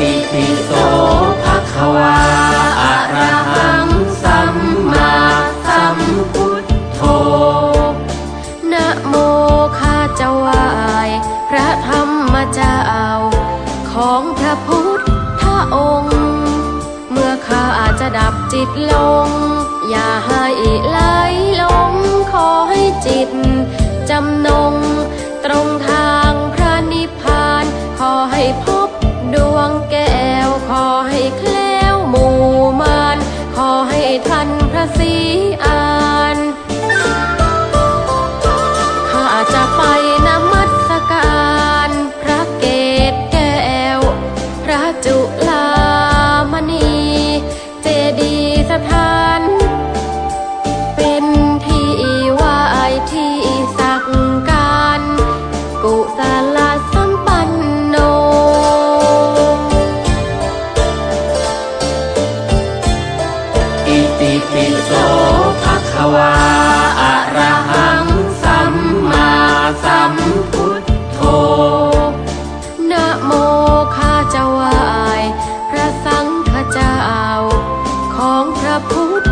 ติปิโสภะคะวาอะระหัง สิโตภะคะวาอระหังสัมมาสัมพุทโธนะโมข้าจะวายพระสังฆเจ้า ของพระพุท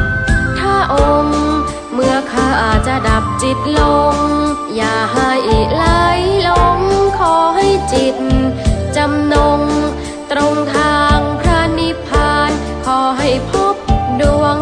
ธองค์ เมื่อข้าจะดับจิตลง อย่าให้ไหลลงขอให้จิต จำนงตรงทางพระนิพพาน ขอให้พบดวง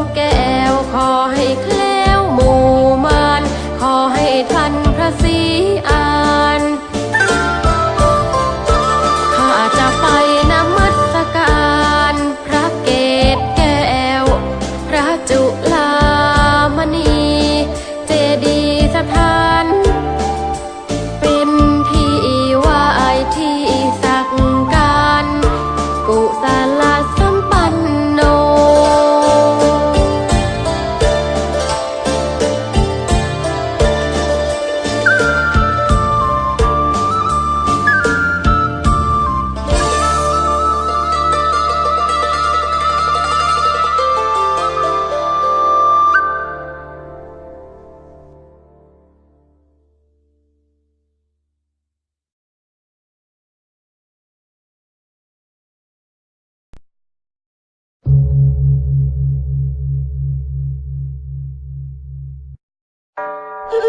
Thank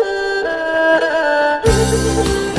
you.